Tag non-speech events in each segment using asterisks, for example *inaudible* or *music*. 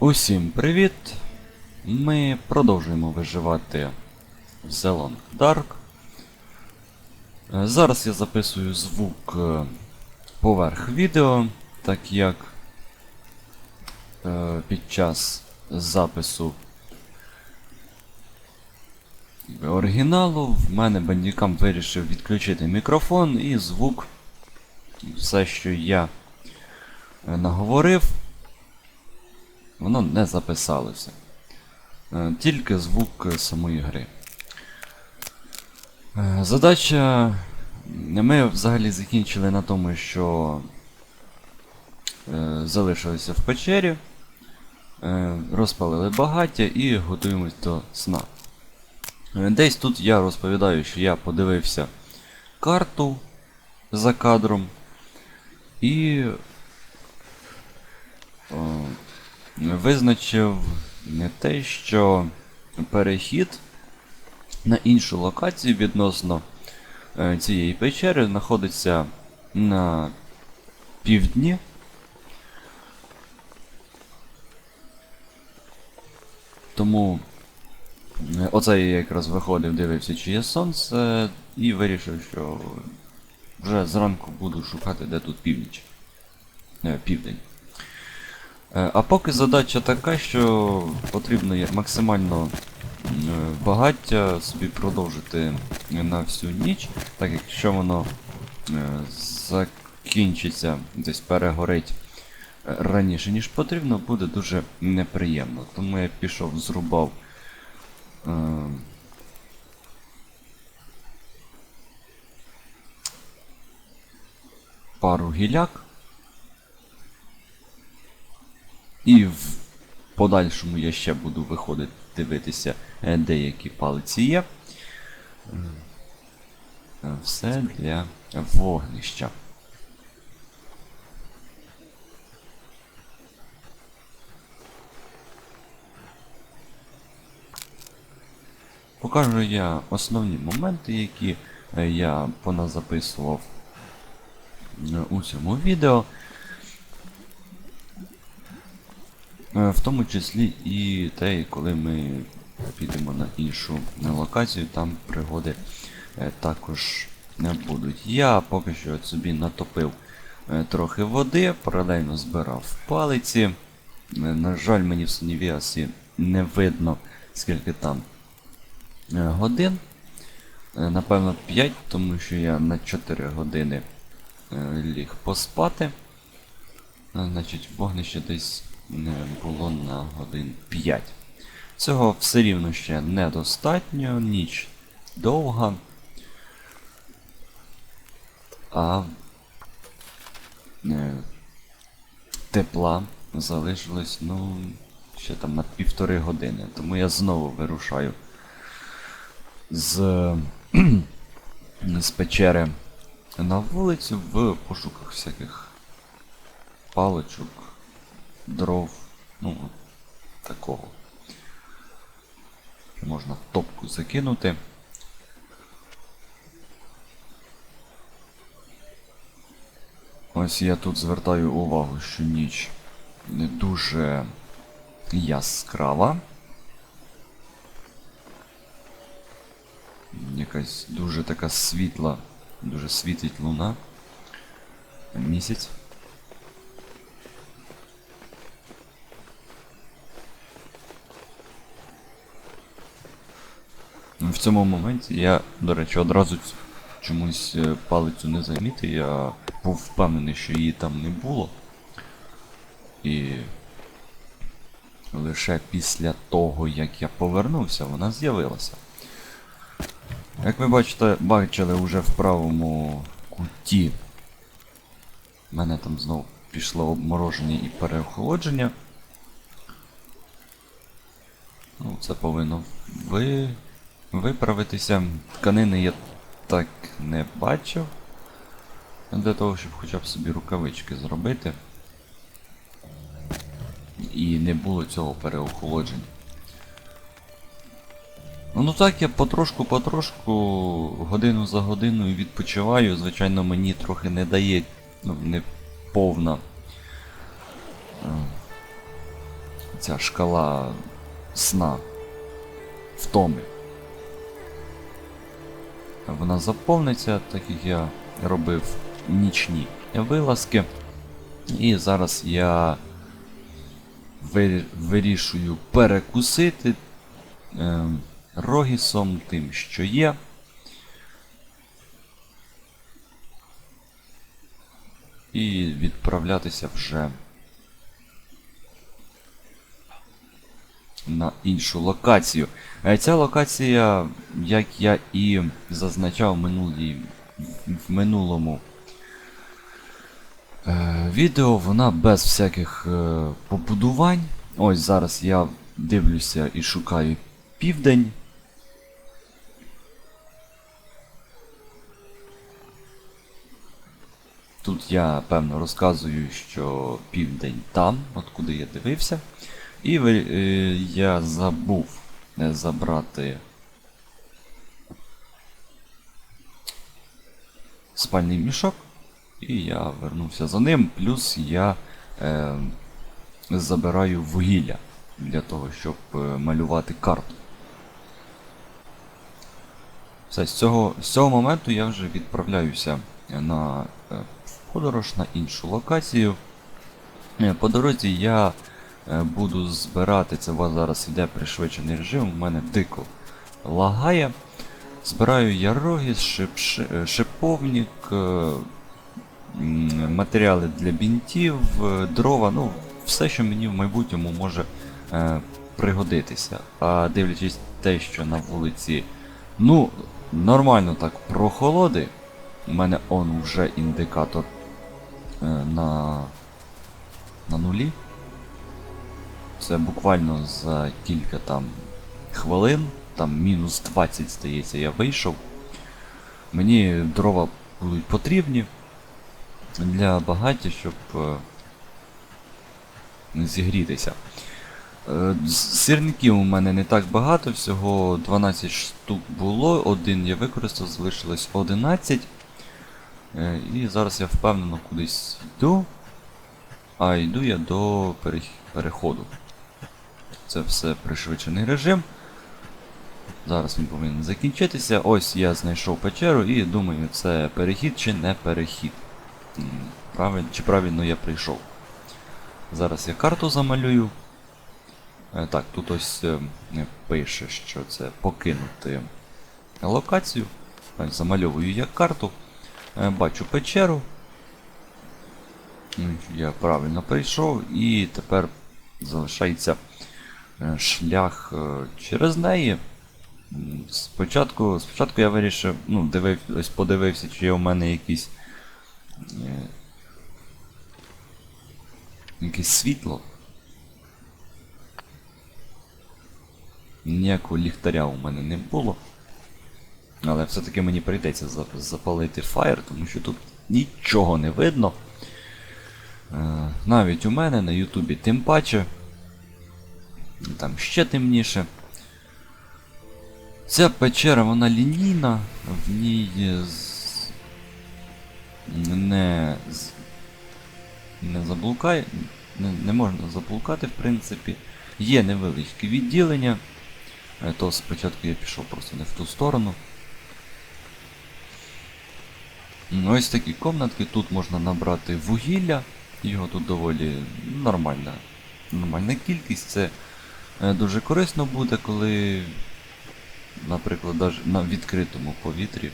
Усім привіт! Ми продовжуємо виживати в The Dark. Е, Зараз я записую звук е, поверх відео, так як е, під час запису оригіналу в мене бандікам вирішив відключити мікрофон і звук, все, що я наговорив, воно не записалося. Е, Тільки звук е, самої гри. Е, Задача. Ми взагалі закінчили на тому, що е, залишилися в печері, е, розпалили багаття і готуємось до сна. Е, Десь тут я розповідаю, що я подивився карту за кадром і визначив не те, що перехід на іншу локацію відносно е, цієї печери знаходиться на півдні. Тому е, оце я якраз виходив, дивився, чи є сонце, і вирішив, що вже зранку буду шукати, де тут північ. Е, південь. Е, А поки задача така, що потрібно є максимально е, багаття собі продовжити на всю ніч, так як якщо воно е, закінчиться, десь перегорить раніше, ніж потрібно, буде дуже неприємно. Тому я пішов, зрубав. Пару гіляк. І в подальшому я ще буду виходити дивитися, е, деякі палиці є. Е, Все для вогнища. Покажу я основні моменти, які е, я поназаписував у цьому відео. Е, В тому числі і те, коли ми підемо на іншу локацію, там пригоди е, також не будуть. Я поки що собі натопив е, трохи води, паралельно збирав палиці. Е, На жаль, мені в Сонівіасі не видно, скільки там е, годин. Е, Напевно 5, тому що я на 4 години е, ліг поспати. Е, Значить, вогнище десь не було на годин 5. Цього все рівно ще недостатньо, ніч довга. А е, тепла залишилось, ну, ще там на півтори години. Тому я знову вирушаю з, з печери на вулицю в пошуках всяких паличок, дров, ну, такого. Можна в топку закинути. Ось я тут звертаю увагу, що ніч не дуже яскрава. Якась дуже така світла, дуже світить луна. Місяць. В цьому моменті я, до речі, одразу чомусь е, палицю не замітив. Я був впевнений, що її там не було. І лише після того, як я повернувся, вона з'явилася. Як ви бачите, бачили вже в правому куті. Мене там знову пішло обмороження і переохолодження. Ну, це повинно ви... виправитися. Тканини я так не бачив. Для того, щоб хоча б собі рукавички зробити. І не було цього переохолодження. Ну, ну так, я потрошку-потрошку, годину за годиною відпочиваю. Звичайно, мені трохи не дає ну, не повна е, ця шкала сна втоми. Вона заповниться, так як я робив нічні вилазки. І зараз я вирішую перекусити е, рогісом тим, що є. І відправлятися вже на іншу локацію. Е, Ця локація, як я і зазначав в, в минулому е, відео, вона без всяких е, побудувань. Ось зараз я дивлюся і шукаю південь. Тут я певно розказую, що південь там, от куди я дивився. І е, я забув забрати спальний мішок. І я вернувся за ним. Плюс я е, забираю вугілля для того, щоб е, малювати карту. Все, з цього, з цього моменту я вже відправляюся на е, подорож на іншу локацію. По дорозі я буду збирати, це у вас зараз іде пришвидшений режим, у мене дико лагає. Збираю я рогіз, шип, е, шиповник, е, матеріали для бінтів, е, дрова, ну, все, що мені в майбутньому може е, пригодитися. А дивлячись те, що на вулиці, ну, нормально так прохолоди, у мене он вже індикатор е, на, на нулі. Це буквально за кілька там хвилин, там мінус 20, здається, я вийшов. Мені дрова будуть потрібні для багаття, щоб е, зігрітися. Е, Сирників у мене не так багато, всього 12 штук було, один я використав, залишилось 11. Е, І зараз я впевнено кудись йду. А йду я до переходу. Це все пришвидшений режим. Зараз він повинен закінчитися. Ось я знайшов печеру і думаю, це перехід чи не перехід. М, Правильно, чи правильно я прийшов. Зараз я карту замалюю. Е, Так, тут ось е, пише, що це покинути локацію. Замальовую я карту. Е, Бачу печеру. Я правильно прийшов і тепер залишається шлях е, через неї. Спочатку, спочатку я вирішив, ну, дивив, ось подивився, чи є у мене якісь. е, Якесь світло. Ніякого ліхтаря у мене не було. Але все-таки мені прийдеться запалити фаєр, тому що тут нічого не видно. Е, навіть у мене на Ютубі тим паче. Там ще темніше. Ця печера вона лінійна, в ній з... не, не заблукає, не, не можна заблукати, в принципі. Є невеличке відділення. Е, То спочатку я пішов просто не в ту сторону. Ну, Ось такі комнатки, тут можна набрати вугілля, його тут доволі нормальна, нормальна кількість. Це дуже корисно буде, коли, наприклад, даже на відкритому повітрі е,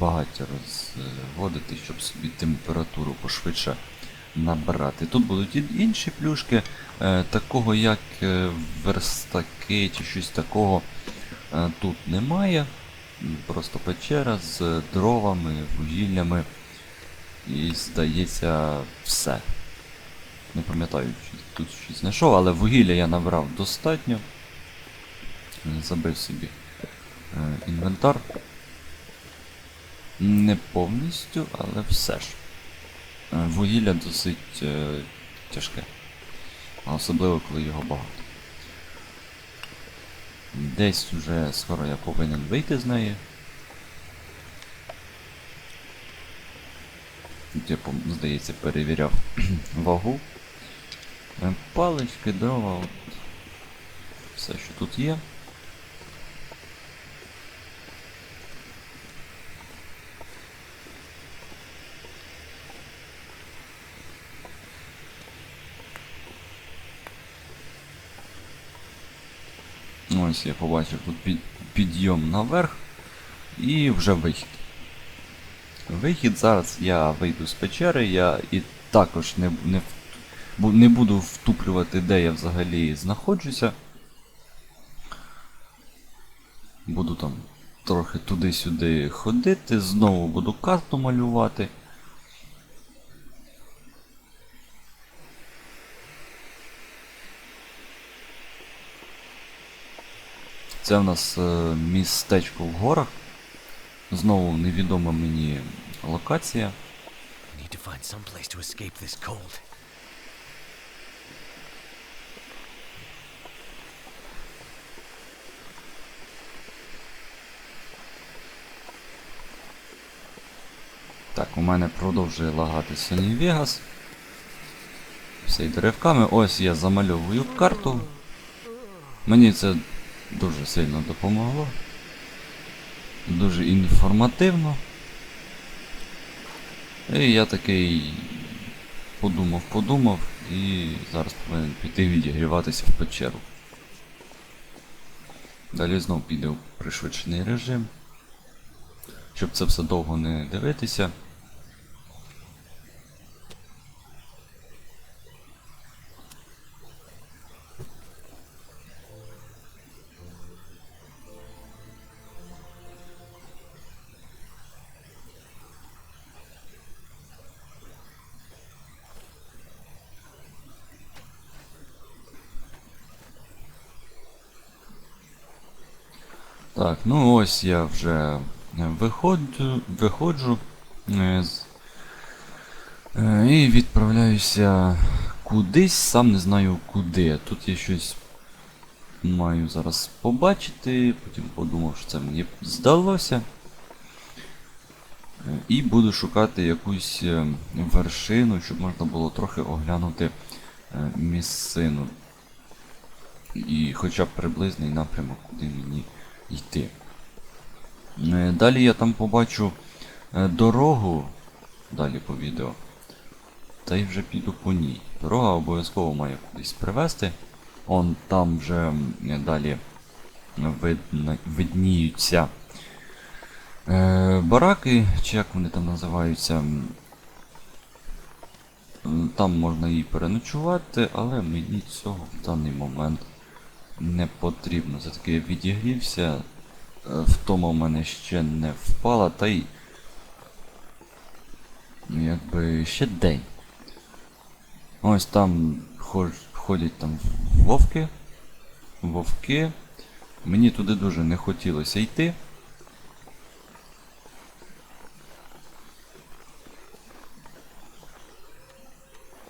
багаття розводити, щоб собі температуру пошвидше набрати. Тут будуть інші плюшки, е, такого як е, верстаки чи щось такого е, тут немає. Просто печера з дровами, вугіллями. І здається все. Не пам'ятаю, чи тут щось знайшов, але вугілля я набрав достатньо. Забив собі е, інвентар. Не повністю, але все ж. Е, Вугілля досить е, тяжке. Особливо, коли його багато. Десь вже скоро я повинен вийти з неї. Тут я, здається, перевіряв *clears throat* вагу. Е, Палички, дрова, от. все, що тут є. Ось я побачив тут під, підйом наверх і вже вихід. Вихід зараз я вийду з печери, я і також не, не, не буду втуплювати, де я взагалі знаходжуся. Буду там трохи туди-сюди ходити, знову буду карту малювати. Це в нас е, містечко в горах. Знову невідома мені локація. Need to find some place to escape this cold. Так, у мене продовжує лагати Sony Vegas. Все й деревками. Ось я замальовую карту. Мені це дуже сильно допомогло. Дуже інформативно. І я такий подумав, подумав і зараз повинен піти відігріватися в печеру. Далі знов піде в пришвидшений режим. Щоб це все довго не дивитися. Так, ну ось я вже е, виходжу, виходжу е, е, і відправляюся кудись, сам не знаю куди. Тут я щось маю зараз побачити, потім подумав, що це мені здалося. І буду шукати якусь вершину, щоб можна було трохи оглянути місцину. І хоча б приблизний напрямок, куди мені йти. Е, Далі я там побачу е, дорогу далі по відео. Та й вже піду по ній. Дорога обов'язково має кудись привести. Он там вже далі видно, видніються е, бараки, чи як вони там називаються. Там можна і переночувати, але мені цього в даний момент не потрібно. Все-таки відігрівся, е, втома в мене ще не впала, та й ну, якби ще день. Ось там ходять там вовки. Вовки. Мені туди дуже не хотілося йти.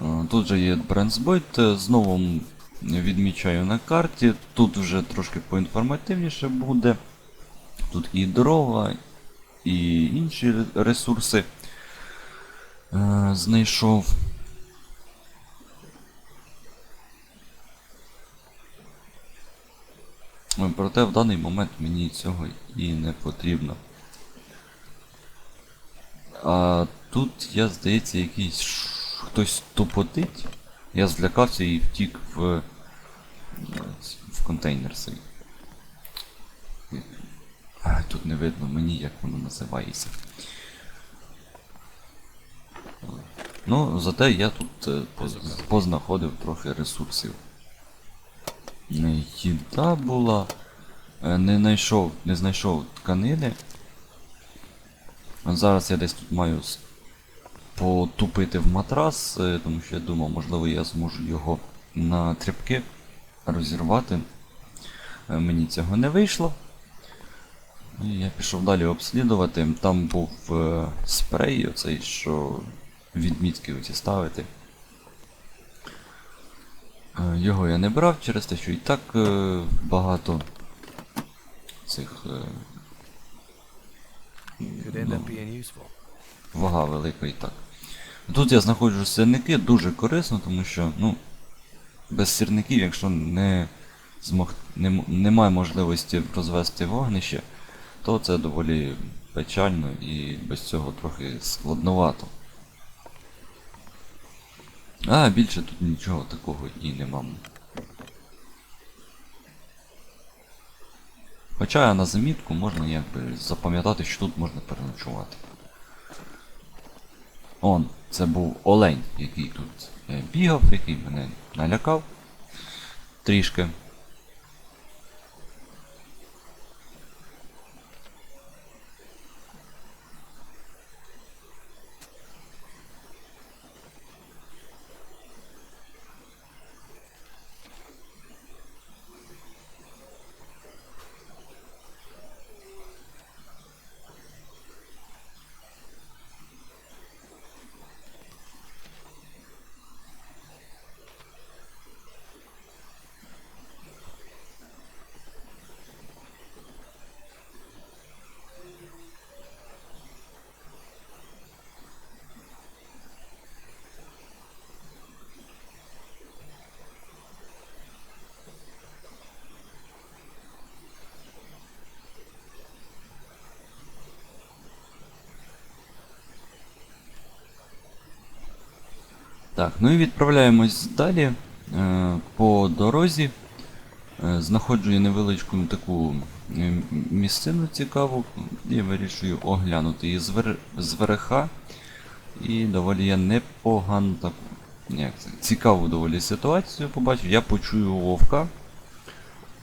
Е, Тут же є Бренсбойт, е, знову відмічаю на карті. Тут вже трошки поінформативніше буде. Тут і дрова, і інші ресурси е, знайшов. Проте в даний момент мені цього і не потрібно. А тут я, здається, якийсь хтось тупотить. Я злякався і втік в, е, в контейнер свій. Тут не видно мені, як воно називається. Ну, зате я тут е, познаходив трохи ресурсів. Їда була. Е, Не знайшов, не знайшов тканини. Зараз я десь тут маю потупити в матрас, е, тому що я думав, можливо, я зможу його на тряпки розірвати. Е, Мені цього не вийшло. І я пішов далі обслідувати. Там був е, спрей, оцей, що відмітки оці ставити. Його я не брав через те, що і так багато цих useful. вага велика і так. Тут я знаходжу сирники, дуже корисно, тому що, ну, без сірників, якщо не змог, не, немає можливості розвести вогнище, то це доволі печально і без цього трохи складновато. А більше тут нічого такого і нема. Хоча на замітку можна якби запам'ятати, що тут можна переночувати. Он, це був олень, який тут е, бігав, який мене налякав трішки. Так, ну і відправляємось далі. Е, по дорозі е, знаходжу я невеличку таку е, місцину цікаву і вирішую оглянути її звер... зверха. І доволі я непогану таку. Як це? Цікаву доволі ситуацію побачив. Я почую вовка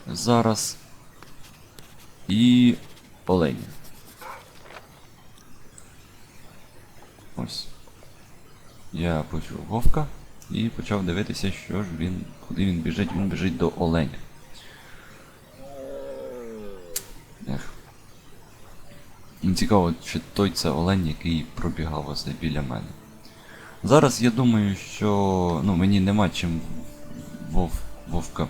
зараз. І оленя. Ось. Я почув вовка і почав дивитися, що ж він, куди він біжить, він біжить до оленя. Ех. Цікаво, чи той це олень, який пробігав ось біля мене. Зараз я думаю, що ну, мені нема чим вов, вовка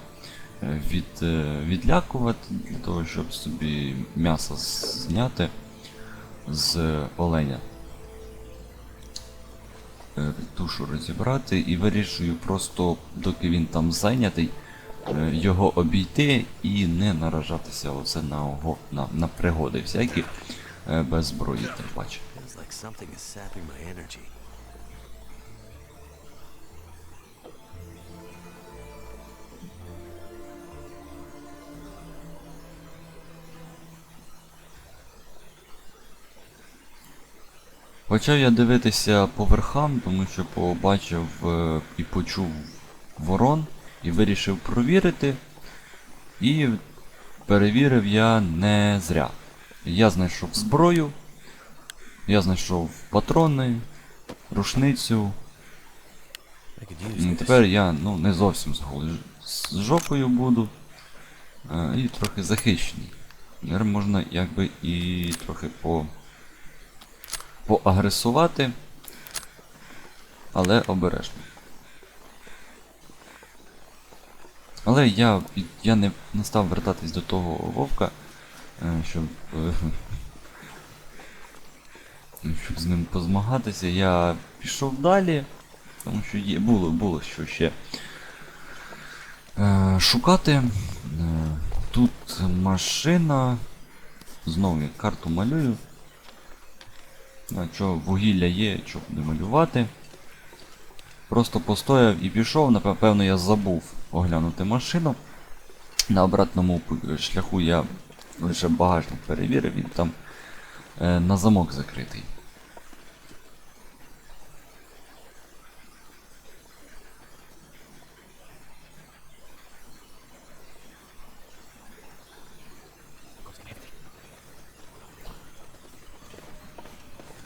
е, від, е, відлякувати для того, щоб собі м'ясо зняти з оленя е, тушу розібрати і вирішую просто, доки він там зайнятий, е, його обійти і не наражатися оце на, ого, на, на пригоди всякі е, без зброї, тим паче. Почав я дивитися по верхам, тому що побачив е, і почув ворон і вирішив провірити. І перевірив я не зря. Я знайшов зброю, я знайшов патрони, рушницю. Тепер я ну, не зовсім з голою з жопою буду. е, І трохи захищений. Тепер можна якби і трохи по. Поагресувати. Але обережно. Але я, я не, не став вертатись до того вовка, е, щоб, е, *laughs* щоб з ним позмагатися. Я пішов далі, тому що є, було, було що ще е, шукати. Тут машина. Знову я карту малюю. Що вугілля є, щоб не малювати. Просто постояв і пішов, напевно, я забув оглянути машину. На обратному шляху я лише багажник перевірив, він там е, на замок закритий.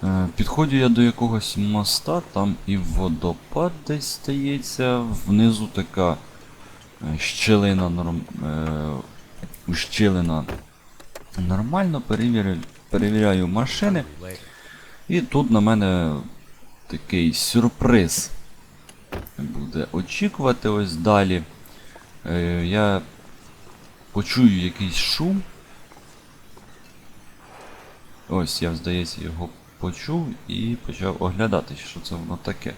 Е, Підходжу я до якогось моста, там і водопад десь стається, внизу така е, щілина норм... е, ущелина. Нормально перевіряю, перевіряю машини. І тут на мене такий сюрприз буде очікувати ось далі. Е, я почую якийсь шум. Ось я, здається, його почув і почав оглядати, що це воно таке.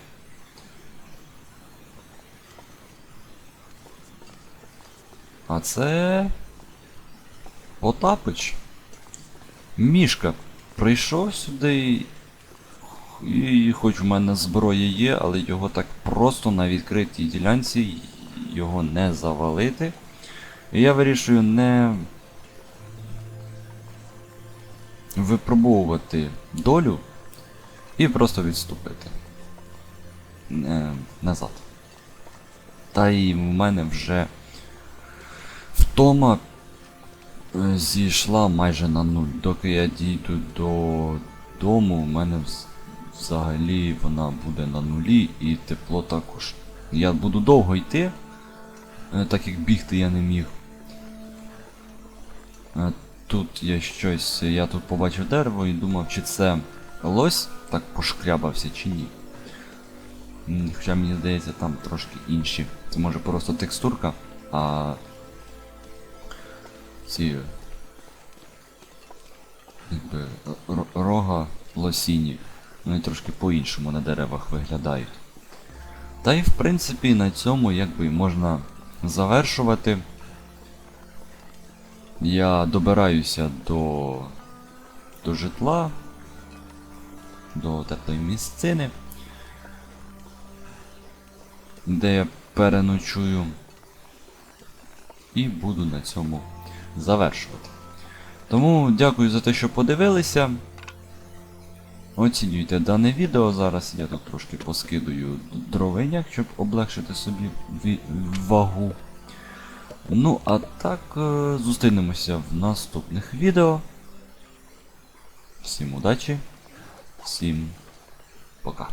А це. Потапич. Мішка прийшов сюди. І хоч в мене зброя є, але його так просто на відкритій ділянці його не завалити. І я вирішую не випробовувати долю і просто відступити е, назад. Та й в мене вже втома е, зійшла майже на нуль. Доки я дійду до дому, в мене взагалі вона буде на нулі і тепло також. Я буду довго йти, е, так як бігти я не міг. Тут є щось, я тут побачив дерево і думав, чи це лось так пошкрябався, чи ні. Хоча мені здається, там трошки інші. Це може просто текстурка, а ці якби, рога лосіні. Вони трошки по-іншому на деревах виглядають. Та й в принципі на цьому якби можна завершувати. Я добираюся до, до житла, до теплої місцини, де я переночую. І буду на цьому завершувати. Тому дякую за те, що подивилися. Оцінюйте дане відео. Зараз я тут трошки поскидую дровиняк, щоб облегшити собі вагу. Ну, а так, е, зустрінемося в наступних відео. Всім удачі, всім пока.